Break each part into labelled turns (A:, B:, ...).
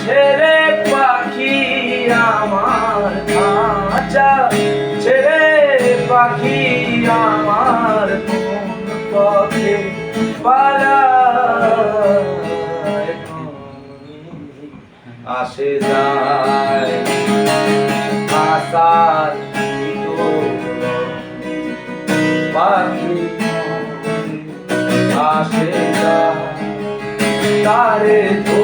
A: ছেড়ে পাখি আমার ছেড়ে পাখি আমার পালা আসে যায় পাখি আসে যায় তারে তো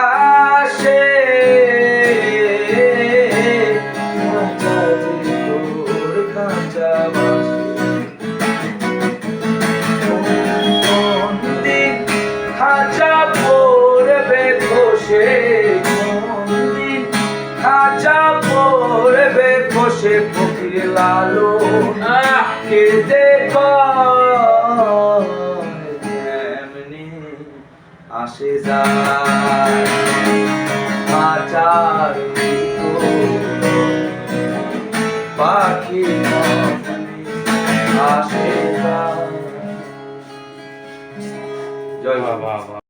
A: করবে বসে ফকির লালো কেঁদে এমনি আসে যায়। বাজার পাখি আসে যায়। জয় বাবা